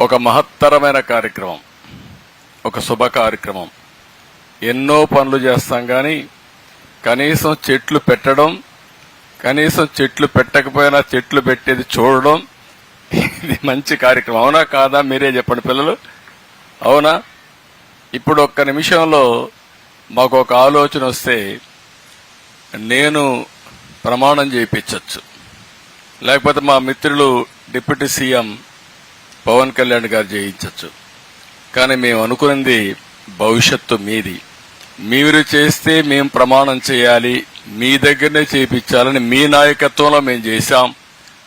ఒక మహత్తరమైన కార్యక్రమం ఒక శుభ కార్యక్రమం. ఎన్నో పనులు చేస్తాం కానీ కనీసం చెట్లు పెట్టడం కనీసం చెట్లు పెట్టకపోయినా చెట్లు పెట్టేది చూడడం ఇది మంచి కార్యక్రమం. అవునా కాదా? మీరే చెప్పండి పిల్లలు. అవునా? ఇప్పుడు ఒక్క నిమిషంలో మాకు ఒక ఆలోచన వస్తే నేను ప్రమాణం చేయించవచ్చు లేకపోతే మా మిత్రులు డిప్యూటీ సీఎం పవన్ కళ్యాణ్ గారు చేయించవచ్చు కానీ మేము అనుకున్నది భవిష్యత్తు మీది. మీరు చేస్తే మేము ప్రమాణం చేయాలి మీ దగ్గరనే చేయించాలని మీ నాయకత్వంలో మేము చేశాం.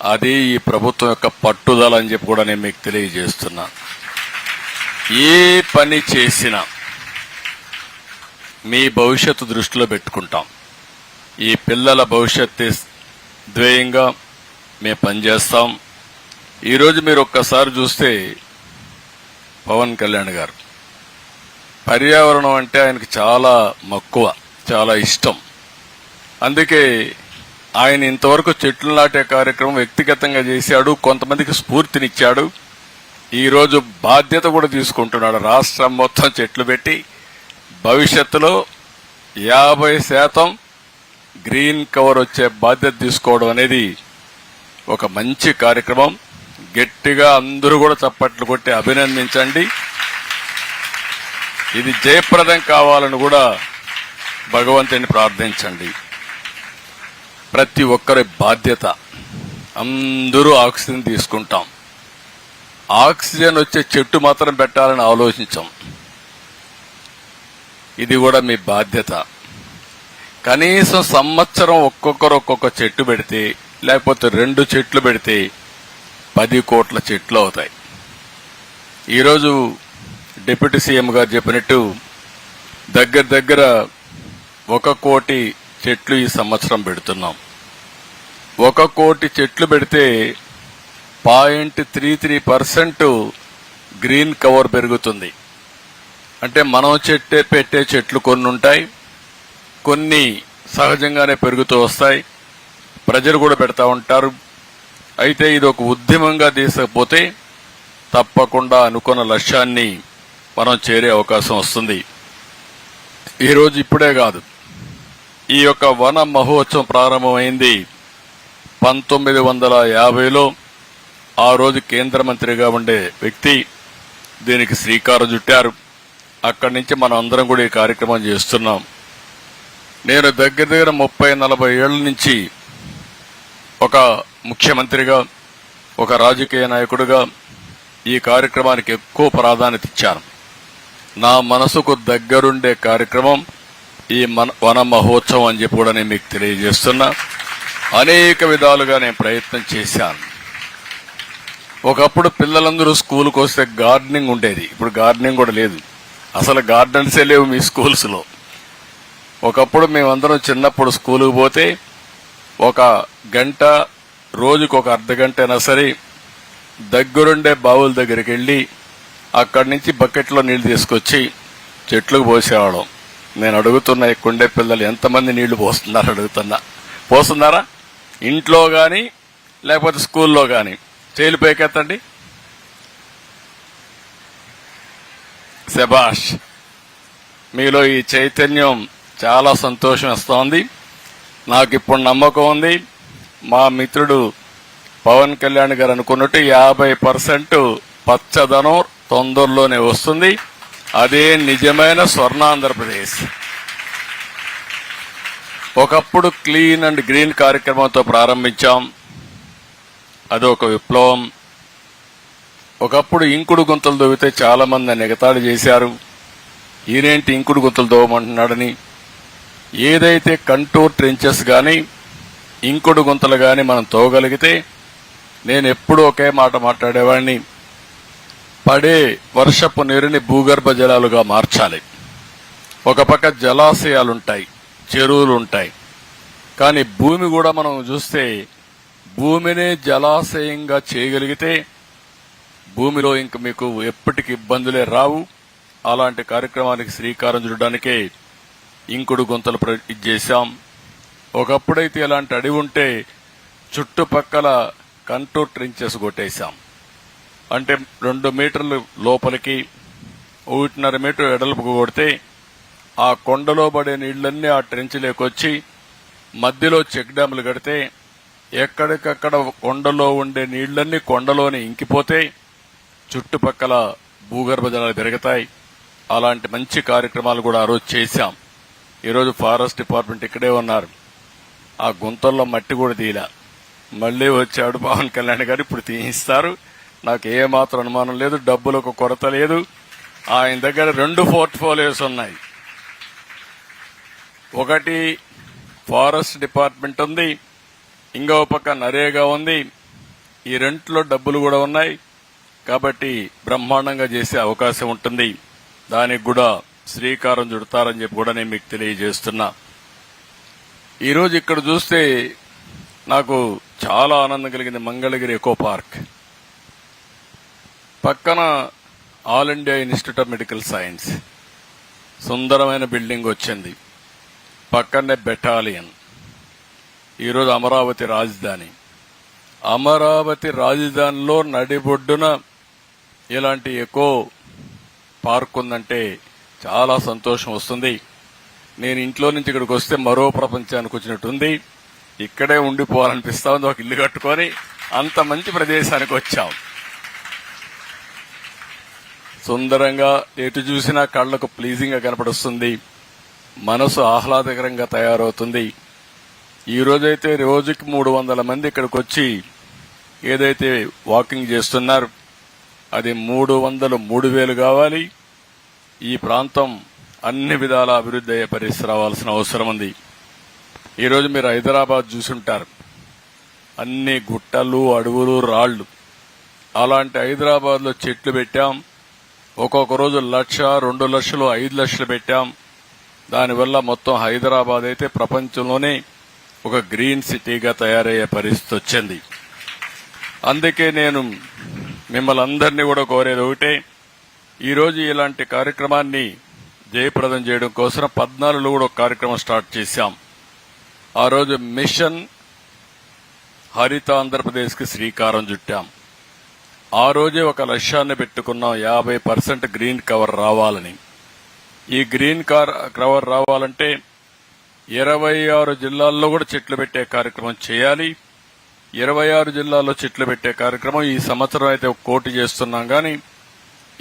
అది ఈ ప్రభుత్వం యొక్క పట్టుదల అని చెప్పి కూడా నేను మీకు తెలియజేస్తున్నా. ఏ పని చేసినా మీ భవిష్యత్తు దృష్టిలో పెట్టుకుంటాం. ఈ పిల్లల భవిష్యత్తు ధ్యేయంగా మేము పనిచేస్తాం. ఈరోజు మీరు ఒక్కసారి చూస్తే పవన్ కళ్యాణ్ గారు. పర్యావరణం అంటే ఆయనకి చాలా మక్కువ చాలా ఇష్టం. అందుకే ఆయన ఇంతవరకు చెట్లు నాటే కార్యక్రమం వ్యక్తిగతంగా చేశాడు కొంతమందికి స్ఫూర్తినిచ్చాడు. ఈరోజు బాధ్యత కూడా తీసుకుంటున్నాడు రాష్ట్రం మొత్తం చెట్లు పెట్టి. భవిష్యత్తులో యాభై శాతం గ్రీన్ కవర్ వచ్చే బాధ్యత తీసుకోవడం అనేది ఒక మంచి కార్యక్రమం. గట్టిగా అందరూ కూడా చప్పట్లు కొట్టి అభినందించండి. ఇది జయప్రదం కావాలని కూడా భగవంతుని ప్రార్థించండి. ప్రతి ఒక్కరి బాధ్యత. అందరూ ఆక్సిజన్ తీసుకుంటాం. ఆక్సిజన్ వచ్చే చెట్టు మాత్రం పెట్టాలని ఆలోచించాం. ఇది కూడా మీ బాధ్యత. కనీసం సంవత్సరం ఒక్కొక్కరు ఒక్కొక్క చెట్టు పెడితే లేకపోతే రెండు చెట్లు పెడితే పది కోట్ల చెట్లు అవుతాయి. ఈరోజు డిప్యూటీ సీఎం గారు చెప్పినట్టు దగ్గర దగ్గర ఒక కోటి చెట్లు ఈ సంవత్సరం పెడుతున్నాం. ఒక కోటి చెట్లు పెడితే point three three percent green cover పెరుగుతుంది. అంటే మనం చెట్టే పెట్టే చెట్లు కొన్ని ఉంటాయి కొన్ని సహజంగానే పెరుగుతూ వస్తాయి. ప్రజలు కూడా పెడతా ఉంటారు. అయితే ఇది ఒక ఉద్యమంగా తీసుకపోతే తప్పకుండా అనుకున్న లక్ష్యాన్ని మనం చేరే అవకాశం వస్తుంది. ఈరోజు ఇప్పుడే కాదు. ఈ యొక్క వన మహోత్సవం ప్రారంభమైంది పంతొమ్మిది వందల యాభైలో. ఆ రోజు కేంద్ర మంత్రిగా ఉండే వ్యక్తి దీనికి శ్రీకారం చుట్టారు. అక్కడి నుంచి మనం అందరం కూడా ఈ కార్యక్రమం చేస్తున్నాం. నేను దగ్గర దగ్గర ముప్పై నలభై ఏళ్ళ నుంచి ఒక ముఖ్యమంత్రిగా ఒక రాజకీయ నాయకుడిగా ఈ కార్యక్రమానికి ఎక్కువ ప్రాధాన్యత ఇచ్చాను నా మనసుకు దగ్గరుండే కార్యక్రమం ఈ మన వన మహోత్సవం అని చెప్పి కూడా నేను మీకు తెలియజేస్తున్నా. అనేక విధాలుగా నేను ప్రయత్నం చేశాను. ఒకప్పుడు పిల్లలందరూ స్కూల్కి వస్తే గార్డెనింగ్ ఉండేది. ఇప్పుడు గార్డెనింగ్ కూడా లేదు. అసలు గార్డెన్సే లేవు మీ స్కూల్స్లో. ఒకప్పుడు మేమందరం చిన్నప్పుడు స్కూల్కి పోతే ఒక గంట రోజుకు ఒక అర్ధ గంట అయినా సరే దగ్గరుండే బావుల దగ్గరికి వెళ్ళి అక్కడి నుంచి బకెట్లో నీళ్ళు తీసుకొచ్చి చెట్లకు పోసేవాళ్ళం. నేను అడుగుతున్నా కుండే పిల్లలు ఎంతమంది నీళ్ళు పోస్తున్నారు అడుగుతున్నా. పోస్తున్నారా? ఇంట్లో కానీ లేకపోతే స్కూల్లో కానీ చేయలు పైకెత్తండి. శబాష్ మీలో ఈ చైతన్యం చాలా సంతోషం ఇస్తోంది నాకు ఇప్పుడు నమ్మకం ఉంది. మా మిత్రుడు పవన్ కళ్యాణ్ గారు అనుకున్నట్టు యాభై పర్సెంట్ పచ్చదనం తొందరలోనే వస్తుంది. అదే నిజమైన స్వర్ణాంధ్రప్రదేశ్. ఒకప్పుడు క్లీన్ అండ్ గ్రీన్ కార్యక్రమంతో ప్రారంభించాం. అదొక విప్లవం. ఒకప్పుడు ఇంకుడు గుంతలు దొవితే చాలా మంది చేశారు. ఈయనేంటి ఇంకుడు గుంతలు దోవమంటున్నాడని? ఏదైతే కంటూర్ ట్రెంచెస్ కానీ ఇంకుడు గుంతలు కానీ మనం తోగలిగితే నేను ఎప్పుడూ ఒకే మాట మాట్లాడేవాడిని పడే వర్షపు నీరుని భూగర్భ జలాలుగా మార్చాలి. ఒక పక్క జలాశయాలుంటాయి చెరువులుంటాయి. కానీ భూమి కూడా మనం చూస్తే భూమినే జలాశయంగా చేయగలిగితే భూమిలో ఇంక మీకు ఎప్పటికి ఇబ్బందులే రావు. అలాంటి కార్యక్రమానికి శ్రీకారం చుట్టడానికే ఇంకుడు గుంతలు ప్ర- చేశాం. ఒకప్పుడైతే ఇలాంటి అడవి ఉంటే చుట్టుపక్కల కంటూర్ ట్రించెస్ కొట్టేశాం. అంటే రెండు మీటర్లు లోపలికి ఒకటిన్నర మీటర్ ఎడల్పుకు కొడితే ఆ కొండలో పడే నీళ్ళన్నీ ఆ ట్రెంచ్లోకి వచ్చి మధ్యలో చెక్ డ్యాములు కడితే ఎక్కడికక్కడ కొండలో ఉండే నీళ్ళన్నీ కొండలోనే ఇంకిపోతే చుట్టుపక్కల భూగర్భ జలాలు పెరుగుతాయి. అలాంటి మంచి కార్యక్రమాలు కూడా ఆ రోజు చేశాం. ఈరోజు ఫారెస్ట్ డిపార్ట్మెంట్ ఇక్కడే ఉన్నారు. ఆ గుంతల్లో మట్టి కూడా తీలా మళ్ళీ వచ్చాడు పవన్ కళ్యాణ్ గారు ఇప్పుడు తీయిస్తారు. నాకు ఏ మాత్రం అనుమానం లేదు డబ్బులకు కొరత లేదు. ఆయన దగ్గర రెండు పోర్ట్ఫోలియోస్ ఉన్నాయి. ఒకటి ఫారెస్ట్ డిపార్ట్మెంట్ ఉంది ఇంకో పక్క నరేగా ఉంది. ఈ రెంట్లో డబ్బులు కూడా ఉన్నాయి. కాబట్టి బ్రహ్మాండంగా చేసే అవకాశం ఉంటుంది. దానికి కూడా శ్రీకారం చుడతారని చెప్పి కూడా నేను మీకు తెలియజేస్తున్నా. ఈరోజు ఇక్కడ చూస్తే నాకు చాలా ఆనందం కలిగింది మంగళగిరి ఎకో పార్క్. పక్కన all India institute of medical science. సుందరమైన బిల్డింగ్ వచ్చింది. పక్కనే బెటాలియన్. ఈరోజు అమరావతి రాజధాని. అమరావతి రాజధానిలో నడిబొడ్డున ఇలాంటి ఎకో పార్క్ ఉందంటే చాలా సంతోషం వస్తుంది. నేను ఇంట్లో నుంచి ఇక్కడికి వస్తే మరో ప్రపంచానికి వచ్చినట్టుంది ఇక్కడే ఉండిపోవాలనిపిస్తా ఉంది ఒక ఇల్లు కట్టుకొని అంత మంచి ప్రదేశానికి వచ్చాం. సుందరంగా ఎటు చూసినా కళ్ళకు ప్లీజింగ్గా కనపడుస్తుంది. మనసు ఆహ్లాదకరంగా తయారవుతుంది. ఈ రోజైతే రోజుకి మూడు వందల మంది ఇక్కడికి వచ్చి ఏదైతే వాకింగ్ చేస్తున్నారు అది మూడు వందలు మూడు వేలు కావాలి. ఈ ప్రాంతం అన్ని విధాల అభివృద్ధి అయ్యే పరిస్థితి రావాల్సిన అవసరం ఉంది. ఈరోజు మీరు హైదరాబాద్ చూసుంటారు. అన్ని గుట్టలు అడవులు రాళ్ళు. అలాంటి హైదరాబాద్లో చెట్లు పెట్టాం. ఒక్కొక్క రోజు లక్ష రెండు లక్షలు ఐదు లక్షలు పెట్టాం. దానివల్ల మొత్తం హైదరాబాద్ అయితే ప్రపంచంలోనే ఒక గ్రీన్ సిటీగా తయారయ్యే పరిస్థితి వచ్చింది. అందుకే నేను మిమ్మల్ని అందరినీ కూడా కోరేది ఒకటే. ఈరోజు ఇలాంటి కార్యక్రమాన్ని జయప్రదం చేయడం కోసం పద్నాలుగులో కూడా ఒక కార్యక్రమం స్టార్ట్ చేశాం. ఆ రోజు మిషన్ హరిత ఆంధ్రప్రదేశ్కి శ్రీకారం చుట్టాం. ఆ రోజే ఒక లక్ష్యాన్ని పెట్టుకున్నాం యాభై పర్సెంట్ గ్రీన్ కవర్ రావాలని. ఈ గ్రీన్ కార్ కవర్ రావాలంటే ఇరవై ఆరు జిల్లాల్లో కూడా చెట్లు పెట్టే కార్యక్రమం చేయాలి. ఇరవై ఆరు జిల్లాల్లో చెట్లు పెట్టే కార్యక్రమం ఈ సంవత్సరం అయితే ఒక కోటి చేస్తున్నాం కానీ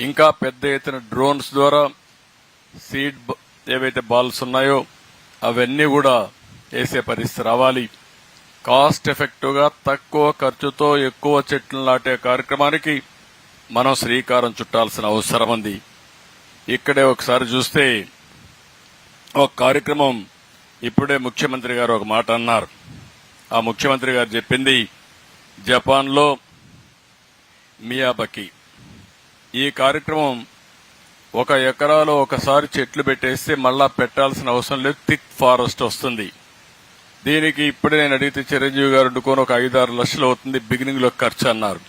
ఇంకా పెద్ద ఎత్తున డ్రోన్స్ ద్వారా సీడ్ ఏవైతే బాల్స్ ఉన్నాయో అవన్నీ కూడా వేసే పరిస్థితి రావాలి. కాస్ట్ ఎఫెక్టివ్గా తక్కువ ఖర్చుతో ఎక్కువ చెట్లు నాటే కార్యక్రమానికి మనం శ్రీకారం చుట్టాల్సిన అవసరం ఉంది. ఇక్కడే ఒకసారి చూస్తే ఒక కార్యక్రమం ఇప్పుడే ముఖ్యమంత్రి గారు ఒక మాట అన్నారు. ఆ ముఖ్యమంత్రి గారు చెప్పింది జపాన్లో మియాబకి ఈ కార్యక్రమం ఒక ఎకరాలో ఒకసారి చెట్లు పెట్టేస్తే మళ్ళా పెట్టాల్సిన అవసరం లేదు. థిక్ ఫారెస్ట్ వస్తుంది. దీనికి ఇప్పుడే నేను అడిగితే చిరంజీవి గారు వండుకొని ఒక ఐదు ఆరు లక్షలు అవుతుంది. బిగినింగ్లో ఖర్చు అన్నారు.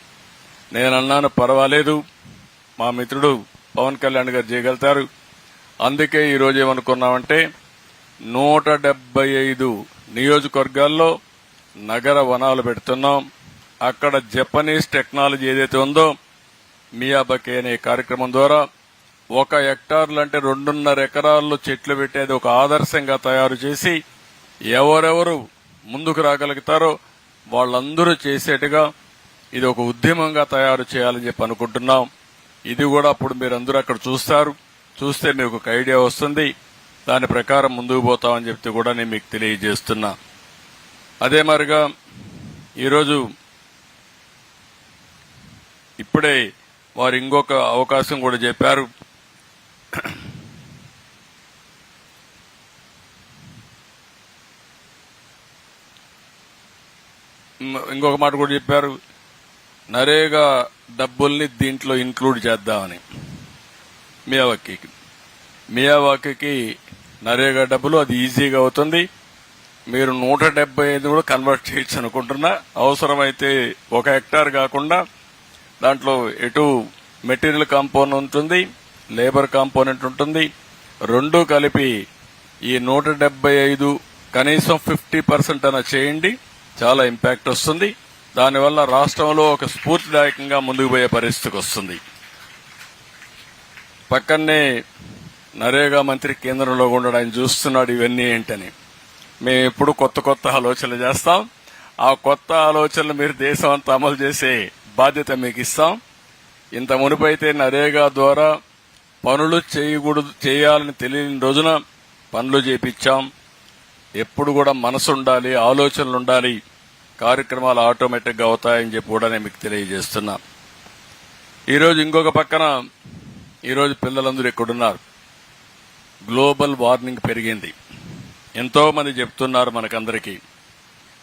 నేను అన్నాను పర్వాలేదు. మా మిత్రుడు పవన్ కళ్యాణ్ గారు చేయగలుగుతారు. అందుకే ఈ రోజు ఏమనుకున్నామంటే నూట డెబ్బై ఐదు నియోజకవర్గాల్లో నగర వనాలు పెడుతున్నాం. అక్కడ జపనీస్ టెక్నాలజీ ఏదైతే ఉందో మియాబకే అనే కార్యక్రమం ద్వారా ఒక హెక్టార్లు అంటే రెండున్నర ఎకరాల్లో చెట్లు పెట్టేది ఒక ఆదర్శంగా తయారు చేసి ఎవరెవరు ముందుకు రాగలుగుతారో వాళ్ళందరూ చేసేట్టుగా ఇది ఒక ఉద్యమంగా తయారు చేయాలని చెప్పి అనుకుంటున్నాం. ఇది కూడా అప్పుడు మీరు అందరూ అక్కడ చూస్తారు. చూస్తే మీకు ఒక ఐడియా వస్తుంది. దాని ప్రకారం ముందుకు పోతామని చెప్తే కూడా నేను మీకు తెలియజేస్తున్నా. అదే మరిగా ఈరోజు ఇప్పుడే వారు ఇంకొక అవకాశం కూడా చెప్పారు. ఇంకొక మాట కూడా చెప్పారు. నరేగా డబ్బుల్ని దీంట్లో ఇంక్లూడ్ చేద్దామని. మియావాకీకి. మియావాకీకి నరేగా డబ్బులు అది ఈజీగా అవుతుంది. మీరు నూట డెబ్బై ఐదు కూడా కన్వర్ట్ చేయొచ్చు అనుకుంటున్నా. అవసరమైతే ఒక హెక్టార్ కాకుండా దాంట్లో ఎటు మెటీరియల్ కాంపోనెంట్ ఉంటుంది లేబర్ కాంపోనెంట్ ఉంటుంది. రెండు కలిపి ఈ నూట డెబ్బై ఐదు కనీసం ఫిఫ్టీ పర్సెంట్ అన్న చేయండి. చాలా ఇంపాక్ట్ వస్తుంది. దానివల్ల రాష్ట్రంలో ఒక స్ఫూర్తిదాయకంగా ముందుకు పోయే పరిస్థితికి వస్తుంది. పక్కనే నరేగా మంత్రి కేంద్రంలో ఉండడం ఆయన చూస్తున్నాడు ఇవన్నీ ఏంటని. మేము ఎప్పుడు కొత్త కొత్త ఆలోచనలు చేస్తాం. ఆ కొత్త ఆలోచనలు మీరు దేశం అంతా అమలు చేసే బాధ్యత మీకు ఇస్తాం. ఇంత మునుపైతే నరేగా ద్వారా పనులు చేయకూడదు చేయాలని తెలియని రోజున పనులు చేపించాం. ఎప్పుడు కూడా మనసు ఉండాలి ఆలోచనలు ఉండాలి కార్యక్రమాలు ఆటోమేటిక్గా అవుతాయని చెప్పి కూడా నేను మీకు తెలియజేస్తున్నా. ఈరోజు ఇంకొక పక్కన ఈరోజు పిల్లలందరూ ఎక్కడున్నారు గ్లోబల్ వార్మింగ్ పెరిగింది. ఎంతోమంది చెప్తున్నారు మనకందరికీ.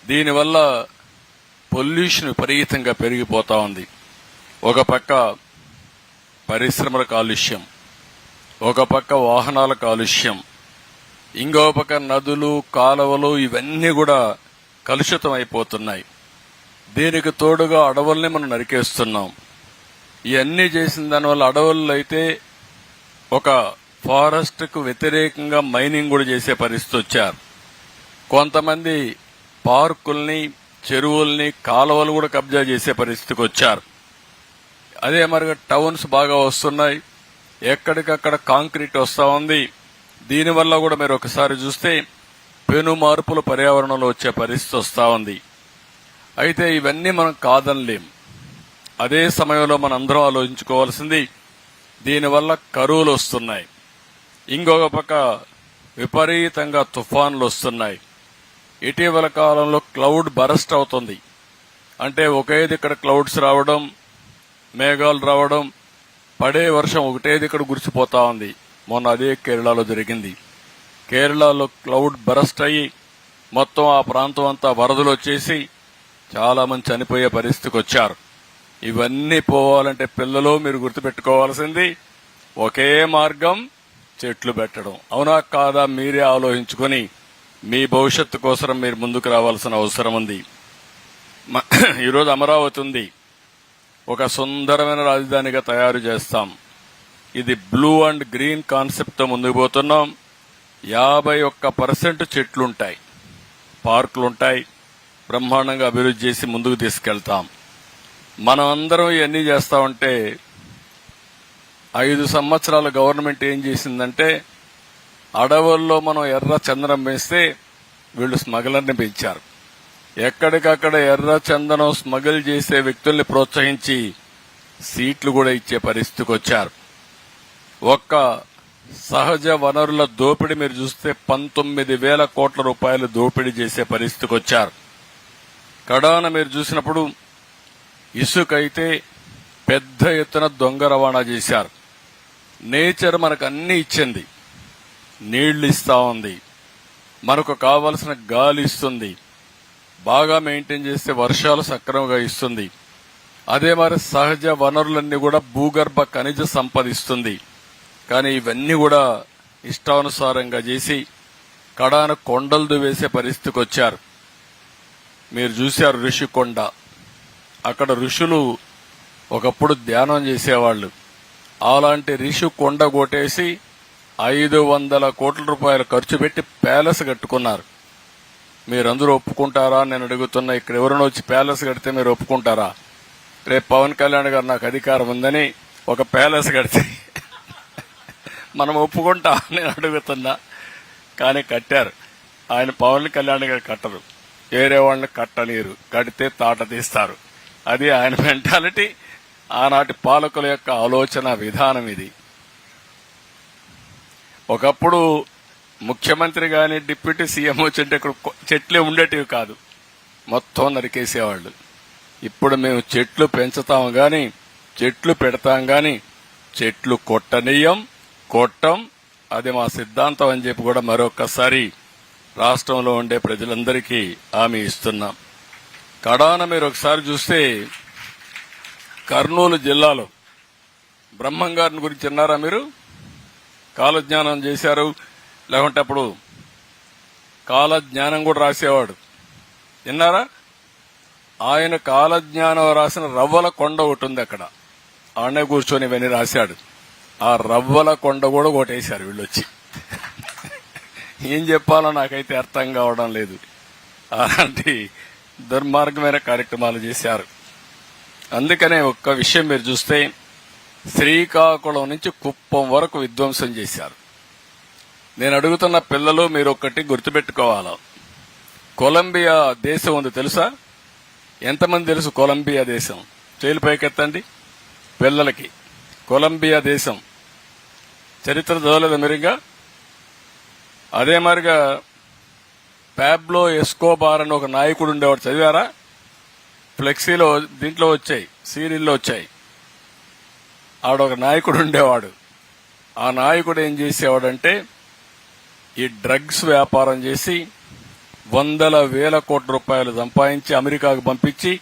దీనివల్ల పొల్యూషన్ విపరీతంగా పెరిగిపోతా ఉంది. ఒక పక్క పరిశ్రమల కాలుష్యం ఒక పక్క వాహనాల కాలుష్యం ఇంకో పక్క నదులు కాలువలు ఇవన్నీ కూడా కలుషితం అయిపోతున్నాయి దీనికి తోడుగా అడవుల్ని మనం నరికేస్తున్నాం. ఇవన్నీ చేసిన దానివల్ల అడవుల్లో అయితే ఒక ఫారెస్ట్కు వ్యతిరేకంగా మైనింగ్ కూడా చేసే పరిస్థితి వచ్చారు. కొంతమంది పార్కుల్ని చెరువుల్ని కాలువలు కూడా కబ్జా చేసే పరిస్థితికి వచ్చారు. అదే మరి టౌన్స్ బాగా వస్తున్నాయి. ఎక్కడికక్కడ కాంక్రీట్ వస్తూ ఉంది. దీనివల్ల కూడా మీరు ఒకసారి చూస్తే పెను మార్పులు పర్యావరణంలో వచ్చే పరిస్థితి వస్తా ఉంది. అయితే ఇవన్నీ మనం కాదనలేం. అదే సమయంలో మనం అందరం ఆలోచించుకోవాల్సింది దీనివల్ల కరువులు వస్తున్నాయి. ఇంకొక పక్క విపరీతంగా తుఫాన్లు వస్తున్నాయి. ఇటీవల కాలంలో క్లౌడ్ బరస్ట్ అవుతుంది. అంటే ఒకే ఇక్కడ క్లౌడ్స్ రావడం మేఘాలు రావడం పడే వర్షం ఒకటే ఇక్కడ గురిసిపోతా ఉంది. మొన్న అదే కేరళలో జరిగింది. కేరళలో క్లౌడ్ బరస్ట్ అయ్యి మొత్తం ఆ ప్రాంతం అంతా వరదలు వచ్చేసి చాలా మంది చనిపోయే పరిస్థితికి వచ్చారు. ఇవన్నీ పోవాలంటే పిల్లలు మీరు గుర్తుపెట్టుకోవాల్సింది ఒకే మార్గం చెట్లు పెట్టడం. అవునా కాదా మీరే ఆలోచించుకొని మీ భవిష్యత్తు కోసం మీరు ముందుకు రావాల్సిన అవసరం ఉంది. ఈరోజు అమరావతి ఉంది. ఒక సుందరమైన రాజధానిగా తయారు చేస్తాం. ఇది బ్లూ అండ్ గ్రీన్ కాన్సెప్ట్తో ముందుకు పోతున్నాం. యాభై ఒక్క పర్సెంట్ చెట్లుంటాయి. పార్కులుంటాయి. బ్రహ్మాండంగా అభివృద్ధి చేసి ముందుకు తీసుకెళ్తాం. మనం అందరం ఇవన్నీ చేస్తామంటే ఐదు సంవత్సరాల గవర్నమెంట్ ఏం చేసిందంటే అడవుల్లో మనం ఎర్ర చందనం వేస్తే వీళ్ళు స్మగ్లర్ని పెంచారు. ఎక్కడికక్కడ ఎర్ర చందనం స్మగిల్ చేసే వ్యక్తుల్ని ప్రోత్సహించి సీట్లు కూడా ఇచ్చే పరిస్థితికి వచ్చారు ఒక్క సహజ వనరుల దోపిడీ మీరు చూస్తే పంతొమ్మిది వేల కోట్ల రూపాయలు దోపిడీ చేసే పరిస్థితికి వచ్చారు. కడాన మీరు చూసినప్పుడు ఇసుక అయితే పెద్ద ఎత్తున దొంగ రవాణా చేశారు. నేచర్ మనకు అన్ని ఇచ్చింది. నీళ్ళు ఇస్తా ఉంది. మనకు కావలసిన గాలి ఇస్తుంది. బాగా మెయింటైన్ చేస్తే వర్షాలు సక్రమంగా ఇస్తుంది. అదే మరి సహజ వనరులన్నీ కూడా భూగర్భ ఖనిజ సంపద ఇస్తుంది. కానీ ఇవన్నీ కూడా ఇష్టానుసారంగా చేసి కడాన కొండలు వేసే పరిస్థితికి వచ్చారు. మీరు చూశారు ఋషికొండ అక్కడ ఋషులు ఒకప్పుడు ధ్యానం చేసేవాళ్ళు. అలాంటి ఋషి కొండ కొట్టేసి ఐదు వందల కోట్ల రూపాయలు ఖర్చు పెట్టి ప్యాలెస్ కట్టుకున్నారు. మీరందరూ ఒప్పుకుంటారా? నేను అడుగుతున్నా ఇక్కడ ఎవరైనా వచ్చి ప్యాలెస్ కడితే మీరు ఒప్పుకుంటారా? రేపు పవన్ కళ్యాణ్ గారు నాకు అధికారం ఉందని ఒక ప్యాలెస్ కడితే మనం ఒప్పుకుంటాం నేను అడుగుతున్నా. కానీ కట్టారు. ఆయన పవన్ కళ్యాణ్ గారు కట్టరు. వేరే వాళ్ళని కట్టనీరు కడితే తాట తీస్తారు. అది ఆయన మెంటాలిటీ. ఆనాటి పాలకుల యొక్క ఆలోచన విధానం ఇది. ఒకప్పుడు ముఖ్యమంత్రి కానీ డిప్యూటీ సీఎం వచ్చింటే ఇక్కడ చెట్లే ఉండేటివి కాదు. మొత్తం నరికేసేవాళ్ళు. ఇప్పుడు మేము చెట్లు పెంచుతాం కానీ చెట్లు పెడతాం కానీ చెట్లు కొట్టనీయం. కొట్టం. అది మా సిద్ధాంతం అని చెప్పి కూడా మరొకసారి రాష్ట్రంలో ఉండే ప్రజలందరికీ హామీ ఇస్తున్నాం. కడాన మీరు ఒకసారి చూస్తే కర్నూలు జిల్లాలో బ్రహ్మం గారిని గురించి విన్నారా మీరు? కాలజ్ఞానం చేశారు. లేకుంటే అప్పుడు కాలజ్ఞానం కూడా రాసేవాడు. విన్నారా? ఆయన కాలజ్ఞానం రాసిన రవ్వల కొండ ఒకటి ఉంది అక్కడ. ఆడనే కూర్చొని ఇవన్నీ రాశాడు. ఆ రవ్వల కొండ కూడా కొట్టేశారు వీళ్ళు వచ్చి ఏం చెప్పాలో నాకైతే అర్థం కావడం లేదు. అలాంటి దుర్మార్గమైన కార్యక్రమాలు చేశారు. అందుకనే ఒక్క విషయం మీరు చూస్తే శ్రీకాకుళం నుంచి కుప్పం వరకు విధ్వంసం చేశారు. నేను అడుగుతున్న పిల్లలు మీరు ఒక్కటి గుర్తుపెట్టుకోవాలా? కొలంబియా దేశం ఉంది తెలుసా? ఎంతమంది తెలుసు కొలంబియా దేశం? చేలు పైకెత్తండి. పిల్లలకి. కొలంబియా దేశం. చరిత్ర చదవలేదు మీరుగా అదే మాదిరిగా ప్యాబ్లో ఎస్కోబార్ అని ఒక నాయకుడు ఉండేవాడు చదివారా? ఫ్లెక్సీలో దీంట్లో వచ్చాయి సీరియల్లో వచ్చాయి. ఆడొక నాయకుడు ఉండేవాడు. ఆ నాయకుడు ఏం చేసేవాడంటే ఈ డ్రగ్స్ వ్యాపారం చేసి వందల వేల కోట్ల రూపాయలు సంపాదించి అమెరికాకు పంపించి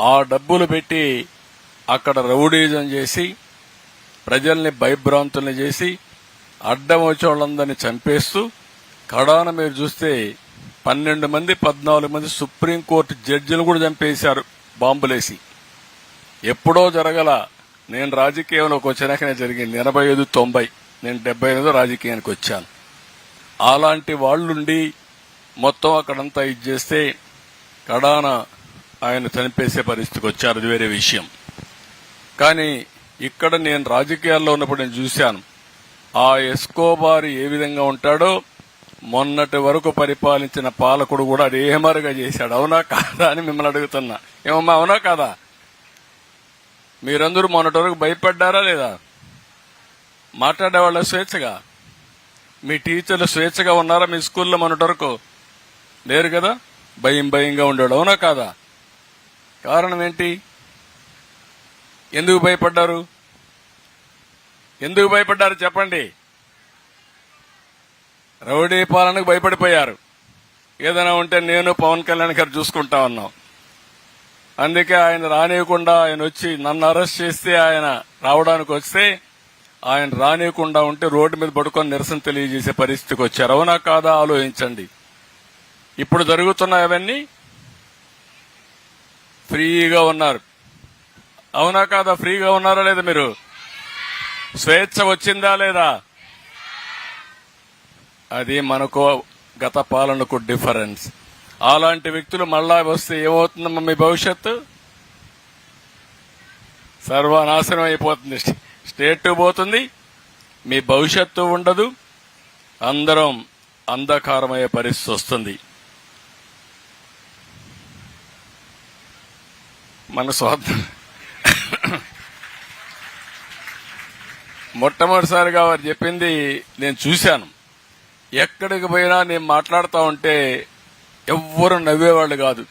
ఆ డబ్బులు పెట్టి అక్కడ రౌడీజం చేసి ప్రజల్ని భయభ్రాంతుల్ని చేసి అడ్డం వచ్చే వాళ్ళందరినీ చంపేస్తూ కడాన మీరు చూస్తే పన్నెండు మంది పద్నాలుగు మంది సుప్రీంకోర్టు జడ్జిలు కూడా చంపేశారు బాంబులేసి. ఎప్పుడో జరగల నేను రాజకీయంలోకి వచ్చినాకనే జరిగింది. ఎనభై ఐదు తొంభై. నేను డెబ్బై ఎనిమిదో రాజకీయానికి వచ్చాను. అలాంటి వాళ్ళుండి మొత్తం అక్కడంతా ఇది చేస్తే కడాన ఆయన చనిపేసే పరిస్థితికి వచ్చారు. అది వేరే విషయం. కానీ ఇక్కడ నేను రాజకీయాల్లో ఉన్నప్పుడు నేను చూశాను. ఆ ఎస్కోబార్ ఏ విధంగా ఉంటాడో మొన్నటి వరకు పరిపాలించిన పాలకుడు కూడా అదే మరుగా చేశాడు. అవునా కాదా అని మిమ్మల్ని అడుగుతున్నా. ఏమమ్మా అవునా కాదా? మీరందరూ మొన్నటి వరకు భయపడ్డారా లేదా? మాట్లాడేవాళ్ళ స్వేచ్ఛగా? మీ టీచర్లు స్వేచ్ఛగా ఉన్నారా మీ స్కూల్లో మొన్నటి వరకు? లేరు కదా? భయం భయంగా ఉండాడు అవునా కాదా? కారణం ఏంటి? ఎందుకు భయపడ్డారు? ఎందుకు భయపడ్డారు చెప్పండి. రౌడీ పాలనకు భయపడిపోయారు. ఏదైనా ఉంటే నేను పవన్ కళ్యాణ్ గారు చూసుకుంటా ఉన్నాం. అందుకే ఆయన రానియకుండా ఆయన వచ్చి నన్ను అరెస్ట్ చేస్తే ఆయన రావడానికి వస్తే ఆయన రానియకుండా ఉంటే రోడ్డు మీద పడుకొని నిరసన తెలియజేసే పరిస్థితికి వచ్చారు. అవునా కాదా ఆలోచించండి. ఇప్పుడు జరుగుతున్న అవన్నీ ఫ్రీగా ఉన్నారు. అవునా కాదా? ఫ్రీగా ఉన్నారా లేదా మీరు? స్వేచ్ఛ వచ్చిందా లేదా? అది మనకు గత పాలనకు డిఫరెన్స్. అలాంటి వ్యక్తులు మళ్ళా వస్తే ఏమవుతుందమ్మా మీ భవిష్యత్తు? సర్వనాశనం అయిపోతుంది. స్టేట్ పోతుంది. మీ భవిష్యత్తు ఉండదు. అందరం అంధకారమయ్యే పరిస్థితి వస్తుంది. మన స్వాతంత్ర మొట్టమొదటిసారిగా వారు చెప్పింది నేను చూశాను. ఎక్కడికి పోయినా నేను మాట్లాడుతూ ఉంటే ఎవ్వరు నవ్వేవాళ్ళు కాదు.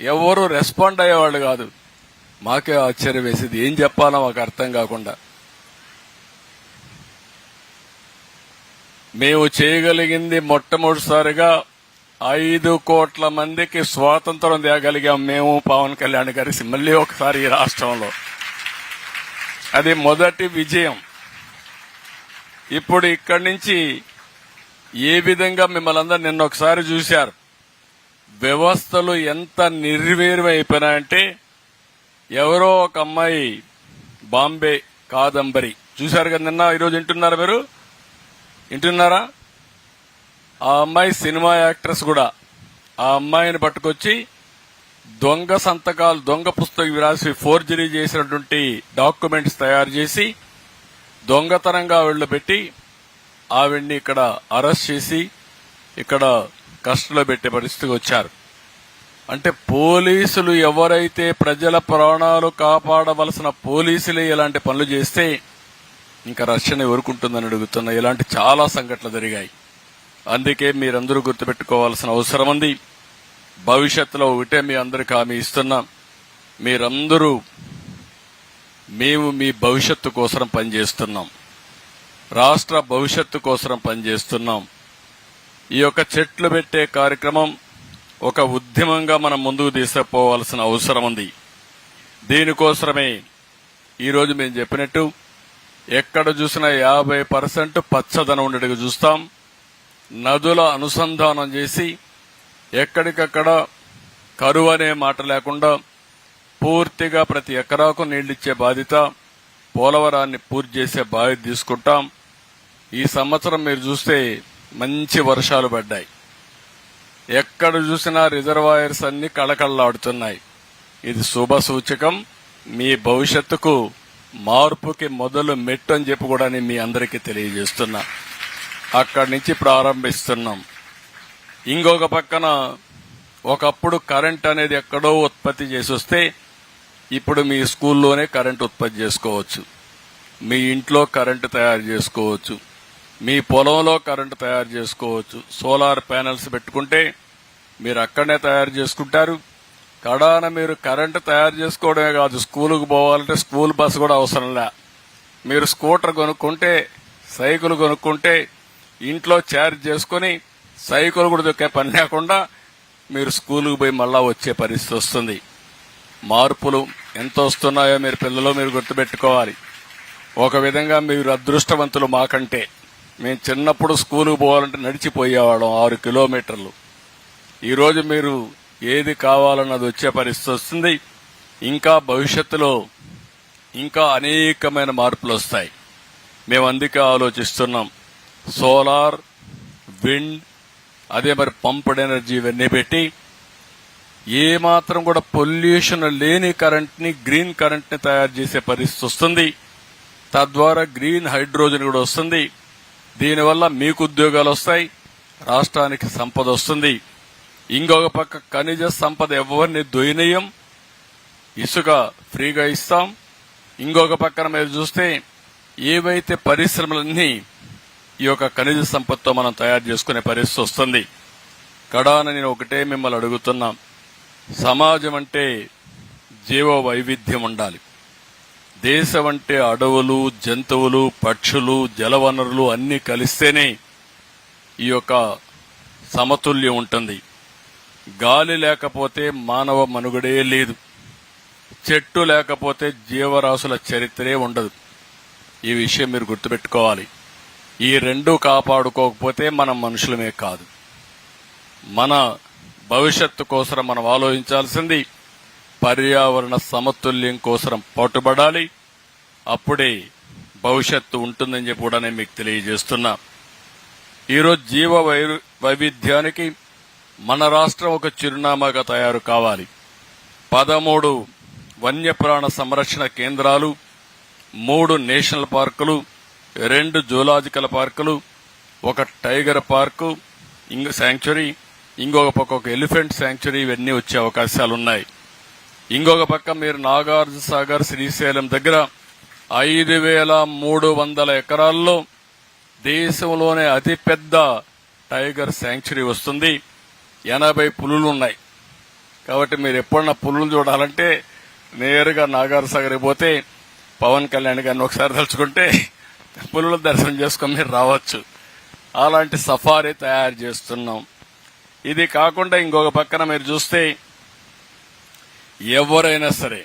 ఎవరు రెస్పాండ్ అయ్యేవాళ్ళు కాదు. మాకే ఆశ్చర్యం వేసేది. ఏం చెప్పాలో మాకు అర్థం కాకుండా. మేము చేయగలిగింది మొట్టమొదటిసారిగా ఐదు కోట్ల మందికి స్వాతంత్రం తేగలిగాం మేము పవన్ కళ్యాణ్ గారి మళ్ళీ ఒకసారి ఈ రాష్ట్రంలో. అది మొదటి విజయం. ఇప్పుడు ఇక్కడి నుంచి ఏ విధంగా మిమ్మల్ని అందరు నిన్న ఒకసారి చూశారు? వ్యవస్థలు ఎంత నిర్వీర్యం అయిపోయినాయంటే ఎవరో ఒక అమ్మాయి బాంబే కాదంబరి. చూశారు కదా నిన్న ఈరోజు వింటున్నారా మీరు? వింటున్నారా? ఆ అమ్మాయి సినిమా యాక్ట్రెస్ కూడా. ఆ అమ్మాయిని పట్టుకొచ్చి దొంగ సంతకాలు దొంగ పుస్తకం రాసి ఫోర్జరీ చేసినటువంటి డాక్యుమెంట్స్ తయారు చేసి దొంగతనంగా వెళ్ళు పెట్టి ఆవిడ్ని ఇక్కడ అరెస్ట్ చేసి ఇక్కడ కస్టడీలో పెట్టే పరిస్థితికి వచ్చారు. అంటే పోలీసులు ఎవరైతే ప్రజల ప్రాణాలు కాపాడవలసిన పోలీసులే ఇలాంటి పనులు చేస్తే ఇంకా రక్షణ ఎవరుకుంటుందని అడుగుతున్నా ఇలాంటి చాలా సంఘటనలు జరిగాయి. అందుకే మీరందరూ గుర్తుపెట్టుకోవాల్సిన అవసరం ఉంది. భవిష్యత్తులో ఒకటే మీ అందరికి హామీ ఇస్తున్నాం. మీరందరూ మేము మీ భవిష్యత్తు కోసం పనిచేస్తున్నాం. రాష్ట్ర భవిష్యత్తు కోసం పనిచేస్తున్నాం. ఈ యొక్క చెట్లు పెట్టే కార్యక్రమం ఒక ఉద్యమంగా మనం ముందుకు తీసుకుపోవాల్సిన అవసరం ఉంది. దీనికోసమే ఈరోజు మేము చెప్పినట్టు ఎక్కడ చూసినా యాభై పర్సెంట్ పచ్చదనం ఉండేట్టుగా చూస్తాం. నదుల అనుసంధానం చేసి ఎక్కడికక్కడ కరువు అనే మాట లేకుండా పూర్తిగా ప్రతి ఎకరాకు నీళ్ళిచ్చే బాధ్యత పోలవరాన్ని పూర్తి చేసే బాధ్యత తీసుకుంటాం. ఈ సంవత్సరం మీరు చూస్తే మంచి వర్షాలు పడ్డాయి. ఎక్కడ చూసినా రిజర్వాయర్స్ అన్ని కళకళలాడుతున్నాయి. ఇది శుభ సూచకం. మీ భవిష్యత్తుకు మార్పుకి మొదలు మెట్టు అని చెప్పి కూడా నేను మీ అందరికీ తెలియజేస్తున్నా. అక్కడి నుంచి ప్రారంభిస్తున్నాం. ఇంకొక పక్కన ఒకప్పుడు కరెంట్ అనేది ఎక్కడో ఉత్పత్తి చేసి వస్తే ఇప్పుడు మీ స్కూల్లోనే కరెంట్ ఉత్పత్తి చేసుకోవచ్చు. మీ ఇంట్లో కరెంటు తయారు చేసుకోవచ్చు. మీ పొలంలో కరెంటు తయారు చేసుకోవచ్చు. సోలార్ ప్యానెల్స్ పెట్టుకుంటే మీరు అక్కడనే తయారు చేసుకుంటారు. కడాన మీరు కరెంటు తయారు చేసుకోవడమే కాదు స్కూలుకు పోవాలంటే స్కూల్ బస్సు కూడా అవసరం లే. మీరు స్కూటర్ కొనుక్కుంటే సైకిల్ కొనుక్కుంటే ఇంట్లో ఛార్జ్ చేసుకుని సైకిల్ కూడా దొక్కే పని లేకుండా మీరు స్కూలుకు పోయి మళ్ళా వచ్చే పరిస్థితి వస్తుంది. మార్పులు ఎంత వస్తున్నాయో మీరు పిల్లలు మీరు గుర్తుపెట్టుకోవాలి. ఒక విధంగా మీరు అదృష్టవంతులు మాకంటే మేము చిన్నప్పుడు స్కూలుకు పోవాలంటే నడిచిపోయేవాళ్ళం ఆరు కిలోమీటర్లు. ఈరోజు మీరు ఏది కావాలన్నది వచ్చే పరిస్థితి వస్తుంది. ఇంకా భవిష్యత్తులో ఇంకా అనేకమైన మార్పులు వస్తాయి. మేము అందుకే ఆలోచిస్తున్నాం. సోలార్ విండ్ అదే మరి పంప్డ్ ఎనర్జీ ఇవన్నీ పెట్టి ఏ మాత్రం కూడా పొల్యూషన్ లేని కరెంట్ని గ్రీన్ కరెంట్ని తయారు చేసే పరిస్థితి వస్తుంది. తద్వారా గ్రీన్ హైడ్రోజన్ కూడా వస్తుంది. దీనివల్ల మీకు ఉద్యోగాలు వస్తాయి రాష్ట్రానికి సంపద వస్తుంది. ఇంకొక పక్క ఖనిజ సంపద ఎవరిని దొయినయం ఇసుక ఫ్రీగా ఇస్తాం. ఇంకొక పక్కన మీరు చూస్తే ఏవైతే పరిశ్రమలన్నీ ఈ యొక్క ఖనిజ సంపదతో మనం తయారు చేసుకునే పరిస్థితి వస్తుంది. కడాన నేను ఒకటే మిమ్మల్ని అడుగుతున్నాం. సమాజం అంటే జీవ వైవిధ్యం ఉండాలి దేశం అంటే అడవులు జంతువులు పక్షులు జలవనరులు అన్ని కలిస్తేనే ఈ యొక్క సమతుల్యం ఉంటుంది. గాలి లేకపోతే మానవ మనుగడే లేదు. చెట్టు లేకపోతే జీవరాశుల చరిత్రే ఉండదు. ఈ విషయం మీరు గుర్తుపెట్టుకోవాలి. ఈ రెండు కాపాడుకోకపోతే మనం మనుషులమే కాదు. మన భవిష్యత్తు కోసం మనం ఆలోచించాల్సింది పర్యావరణ సమతుల్యం కోసం పాటుపడాలి అప్పుడే భవిష్యత్తు ఉంటుందని చెప్పి కూడా నేను మీకు తెలియజేస్తున్నా. ఈరోజు జీవ వైవిధ్యానికి మన రాష్ట్రం ఒక చిరునామాగా తయారు కావాలి. పదమూడు వన్యప్రాణ సంరక్షణ కేంద్రాలు మూడు నేషనల్ పార్కులు రెండు జూలాజికల్ పార్కులు ఒక టైగర్ పార్కు ఇంగ్ శాంక్చురీ ఇంకొక పక్క ఒక ఎలిఫెంట్ శాంక్చురీ ఇవన్నీ వచ్చే అవకాశాలు ఉన్నాయి ఇంకొక పక్క మీరు నాగార్జున సాగర్ శ్రీశైలం దగ్గర ఐదు వేల మూడు వందల ఎకరాల్లో దేశంలోనే అతిపెద్ద టైగర్ శాంక్చురీ వస్తుంది. ఎనభై పులులు ఉన్నాయి కాబట్టి మీరు ఎప్పుడన్నా పులులు చూడాలంటే నేరుగా నాగార్ సాగర్ పోతే పవన్ కళ్యాణ్ గారిని ఒకసారి తలుచుకుంటే పులుల దర్శనం చేసుకొని మీరు రావచ్చు. అలాంటి సఫారీ తయారు చేస్తున్నాం. ఇది కాకుండా ఇంకొక పక్కన మీరు చూస్తే ఎవరైనా సరే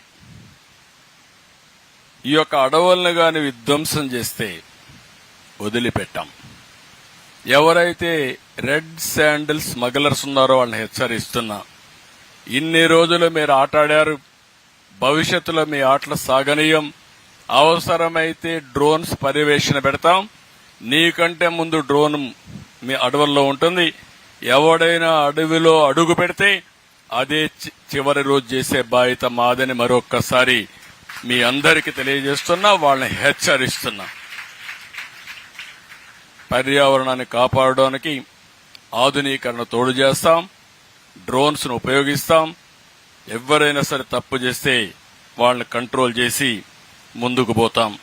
ఈ యొక్క అడవులను గాని విధ్వంసం చేస్తే వదిలిపెట్టాం. ఎవరైతే రెడ్ శాండిల్ స్మగ్లర్స్ ఉన్నారో వాళ్ళని హెచ్చరిస్తున్నా ఇన్ని రోజులు మీరు ఆటాడారు భవిష్యత్తులో మీ ఆటలు సాగనీయం అవసరమైతే డ్రోన్స్ పర్యవేక్షణ పెడతాం నీకంటే ముందు డ్రోన్ మీ అడవుల్లో ఉంటుంది ఎవడైనా అడవిలో అడుగు పెడితే అదే చి- చివరి రోజు చేసే బాధ్యత మాదని మరొక్కసారి మీ అందరికీ తెలియజేస్తున్నా వాళ్ళని హెచ్చరిస్తున్నా. పర్యావరణాన్ని కాపాడడానికి ఆధునీకరణ తోడు చేస్తాం డ్రోన్స్ను ఉపయోగిస్తాం ఎవరైనా సరే తప్పు చేస్తే వాళ్ళని కంట్రోల్ చేసి ముందుకు పోతాం.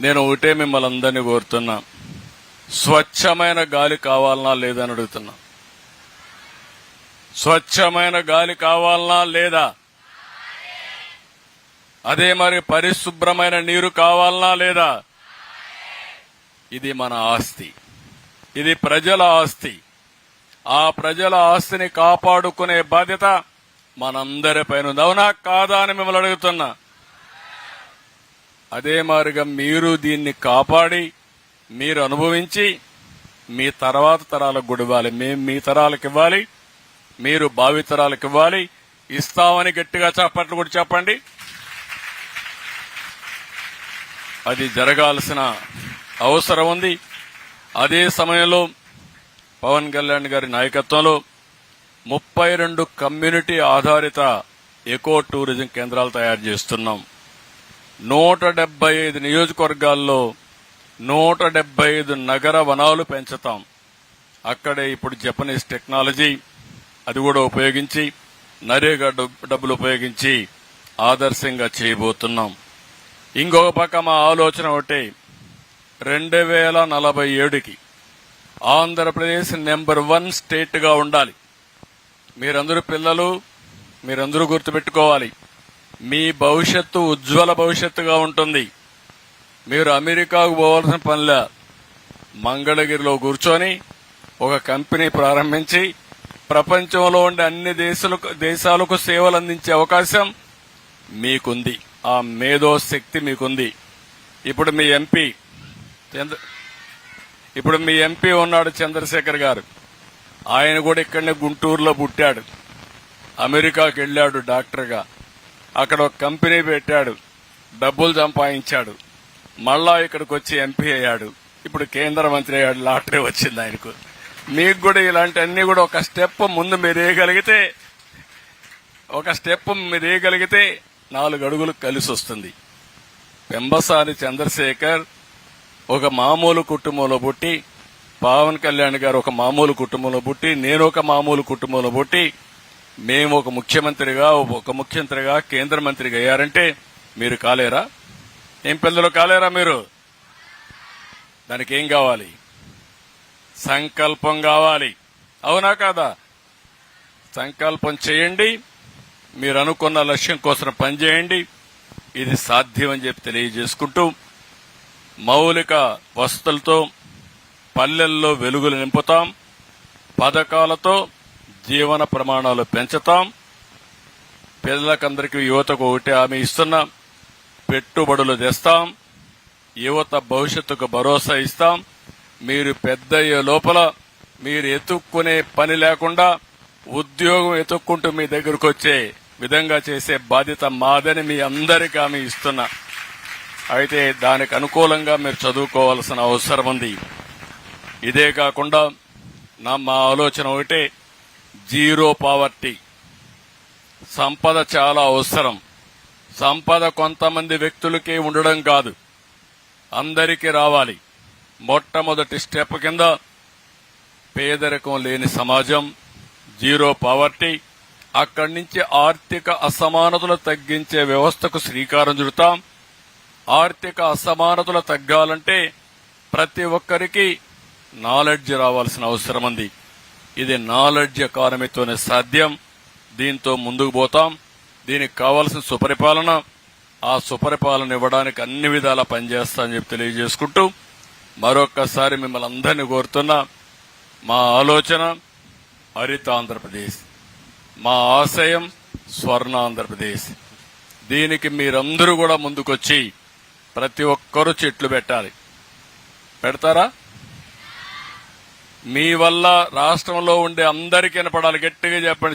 నేను ఒకటే మిమ్మల్ని అందరినీ కోరుతున్నా. స్వచ్ఛమైన గాలి కావాలనా లేదా అని అడుగుతున్నా. స్వచ్ఛమైన గాలి కావాలనా లేదా? అదే మరి పరిశుభ్రమైన నీరు కావాలనా లేదా? ఇది మన ఆస్తి. ఇది ప్రజల ఆస్తి. ఆ ప్రజల ఆస్తిని కాపాడుకునే బాధ్యత మనందరిపైన ఉంది. అవునా? కాదా అని మిమ్మల్ని అడుగుతున్నా. అదే మారిగా మీరు దీన్ని కాపాడి మీరు అనుభవించి మీ తర్వాత తరాలకు గుడివ్వాలి. మేము మీ తరాలకు ఇవ్వాలి. మీరు భావితరాలకు ఇవ్వాలి. ఇస్తామని గట్టిగా చప్పట్లు కూడా చెప్పండి. అది జరగాల్సిన అవసరం ఉంది. అదే సమయంలో పవన్ కళ్యాణ్ గారి నాయకత్వంలో ముప్పై రెండు కమ్యూనిటీ ఆధారిత ఎకో టూరిజం కేంద్రాలు తయారు చేస్తున్నాం. నూట డెబ్బై ఐదు నియోజకవర్గాల్లో నూట డెబ్బై ఐదు నగర వనాలు పెంచుతాం. అక్కడే ఇప్పుడు జపనీస్ టెక్నాలజీ అది కూడా ఉపయోగించి నరేగా డబ్బులు ఉపయోగించి ఆదర్శంగా చేయబోతున్నాం. ఇంకొక పక్క మా ఆలోచన ఒకటి రెండు వేల నలభై ఏడుకి ఆంధ్రప్రదేశ్ నెంబర్ వన్ స్టేట్గా ఉండాలి. మీరందరూ పిల్లలు మీరందరూ గుర్తుపెట్టుకోవాలి. మీ భవిష్యత్తు ఉజ్వల భవిష్యత్తుగా ఉంటుంది. మీరు అమెరికాకు పోవాల్సిన పనిలా మంగళగిరిలో కూర్చొని ఒక కంపెనీ ప్రారంభించి ప్రపంచంలో ఉండే అన్ని దేశాలకు దేశాలకు సేవలు అందించే అవకాశం మీకుంది. ఆ మేధో శక్తి మీకుంది. ఇప్పుడు మీ ఎంపీ చంద్ర ఇప్పుడు మీ ఎంపీ ఉన్నాడు చంద్రశేఖర్ గారు. ఆయన కూడా ఇక్కడనే గుంటూరులో పుట్టాడు. అమెరికాకి వెళ్ళాడు డాక్టర్గా. అక్కడ ఒక కంపెనీ పెట్టాడు. డబ్బులు సంపాదించాడు. మళ్ళా ఇక్కడికి వచ్చి ఎంపీ అయ్యాడు. ఇప్పుడు కేంద్ర మంత్రి అయ్యాడు. లాటరీ వచ్చింది ఆయనకు. మీకు కూడా ఇలాంటి అన్ని కూడా ఒక స్టెప్ ముందు మీరు వేయగలిగితే ఒక స్టెప్ మీరు వేయగలిగితే నాలుగు అడుగులు కలిసి వస్తుంది. పెంబసాని చంద్రశేఖర్ ఒక మామూలు కుటుంబంలో పుట్టి పవన్ కళ్యాణ్ గారు ఒక మామూలు కుటుంబంలో పుట్టి నేను ఒక మామూలు కుటుంబంలో పుట్టి మేము ఒక ముఖ్యమంత్రిగా ఒక ముఖ్యమంత్రిగా కేంద్ర మంత్రిగా అయ్యారంటే మీరు కాలేరా? ఏం పిల్లలు కాలేరా మీరు? దానికి ఏం కావాలి? సంకల్పం కావాలి. అవునా కాదా? సంకల్పం చేయండి. మీరు అనుకున్న లక్ష్యం కోసం పనిచేయండి ఇది సాధ్యం అని చెప్పి తెలియజేసుకుంటూ మౌలిక వసతులతో పల్లెల్లో వెలుగులు నింపుతాం. పథకాలతో జీవన ప్రమాణాలు పెంచుతాం. పిల్లలకందరికీ యువతకు ఒకటి హామీ ఇస్తున్నాం. పెట్టుబడులు తెస్తాం. యువత భవిష్యత్తుకు భరోసా ఇస్తాం. మీరు పెద్ద లోపల మీరు ఎత్తుక్కునే పని లేకుండా ఉద్యోగం ఎత్తుక్కుంటూ మీ దగ్గరకు వచ్చే విధంగా చేసే బాధ్యత మాదని మీ అందరికీ ఆమె ఇస్తున్నా. అయితే దానికి అనుకూలంగా మీరు చదువుకోవాల్సిన అవసరం ఉంది. ఇదే కాకుండా నా మా ఆలోచన ఒకటే జీరో పావర్టీ. సంపద చాలా అవసరం. సంపద కొంతమంది వ్యక్తులకే ఉండడం కాదు. అందరికీ రావాలి. మొట్టమొదటి స్టెప్ కింద పేదరికం లేని సమాజం జీరో పావర్టీ అక్కడి నుంచి ఆర్థిక అసమానతలు తగ్గించే వ్యవస్థకు శ్రీకారం చుడతాం. ఆర్థిక అసమానతలు తగ్గాలంటే ప్రతి ఒక్కరికి నాలెడ్జ్ రావాల్సిన అవసరం ఉంది. ఇది నాలెడ్జ్ ఎకానమీతోనే సాధ్యం. దీంతో ముందుకు పోతాం. దీనికి కావాల్సిన సుపరిపాలన ఆ సుపరిపాలన ఇవ్వడానికి అన్ని విధాలా పనిచేస్తా అని చెప్పి తెలియజేసుకుంటూ మరొక్కసారి మిమ్మల్ని అందరినీ కోరుతున్నా మా ఆలోచన హరిత ఆంధ్రప్రదేశ్ మా ఆశయం స్వర్ణ ఆంధ్రప్రదేశ్ దీనికి మీరందరూ కూడా ముందుకొచ్చి ప్రతి ఒక్కరూ చెట్లు పెట్టాలి. పెడతారా? మీ వల్ల రాష్ట్రంలో ఉండే అందరికీ వినపడాలి. గట్టిగా చెప్పండి.